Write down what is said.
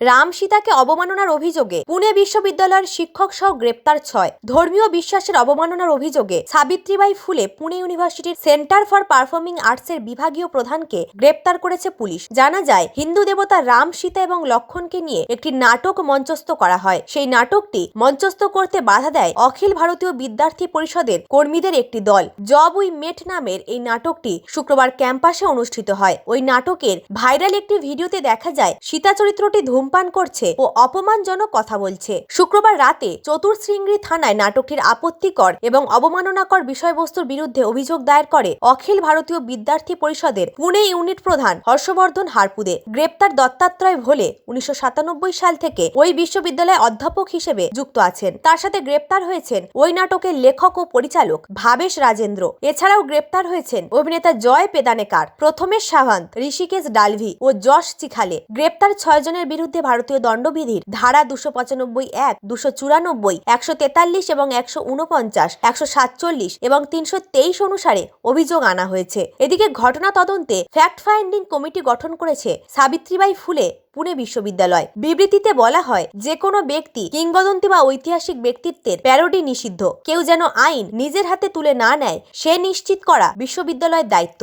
রাম সীতাকে অবমাননার অভিযোগে পুনে বিশ্ববিদ্যালয়ের শিক্ষক সহ গ্রেপ্তার ছয়। ধর্মীয় বিশ্বাসের অবমাননার অভিযোগে সাবিত্রীবাই ফুলে পুনে ইউনিভার্সিটির সেন্টার ফর পারফর্মিং আর্টসের বিভাগীয় প্রধানকে গ্রেপ্তার করেছে পুলিশ। জানা যায়, হিন্দু দেবতা রাম সীতা এবং লক্ষণকে নিয়ে একটি নাটক মঞ্চস্থ করা হয়। সেই নাটকটি মঞ্চস্থ করতে বাধা দেয় অখিল ভারতীয় বিদ্যার্থী পরিষদের কর্মীদের একটি দল। জব উই মেট নামের এই নাটকটি শুক্রবার ক্যাম্পাসে অনুষ্ঠিত হয়। ওই নাটকের ভাইরাল একটি ভিডিওতে দেখা যায়, সীতা চরিত্রটি ধূমপান করছে ও অপমানজনক কথা বলছে। শুক্রবার রাতে চতুর্শৃঙ্গি থানায় নাটকটির আপত্তিকর এবং অবমাননাকর বিষয়বস্তুর বিরুদ্ধে অভিযোগ দায়ের করে অখিল ভারতীয় বিদ্যার্থী পরিষদের পুনে ইউনিট প্রধান হর্ষবর্ধন হারপুদে। গ্রেপ্তার দত্তাত্রয় ভোলে উনিশশো সাতানব্বই সাল থেকে ওই বিশ্ববিদ্যালয়ে অধ্যাপক হিসেবে যুক্ত আছেন। তার সাথে গ্রেপ্তার হয়েছেন ওই নাটকের লেখক ও পরিচালক ভাবেশ রাজেন্দ্র। এছাড়াও গ্রেপ্তার হয়েছেন অভিনেতা জয় পেদানেকার, প্রথমেশ সাভান্ত ঋষিকেশ ডালভি ও যশ চিখালে। গ্রেপ্তার ছয় জনের বিরুদ্ধে ভারতীয় দণ্ডবিধির ধারা দুশো পঁচানব্বই এক, দুশো চুরানব্বই, একশো তেতাল্লিশ এবং একশো উনপঞ্চাশ একশো সাতচল্লিশ এবং তিনশো তেইশ অনুসারে অভিযোগ আনা হয়েছে। এদিকে ঘটনা তদন্তে ফ্যাক্ট ফাইন্ডিং কমিটি গঠন করেছে সাবিত্রীবাই ফুলে, পুনে বিশ্ববিদ্যালয়। বিবৃতিতে বলা হয়, যে কোনো ব্যক্তি কিংবদন্তি বা ঐতিহাসিক ব্যক্তিত্বের প্যারোডি নিষিদ্ধ। কেউ যেন আইন নিজের হাতে তুলে না নেয়, সে নিশ্চিত করা বিশ্ববিদ্যালয়ের দায়িত্ব।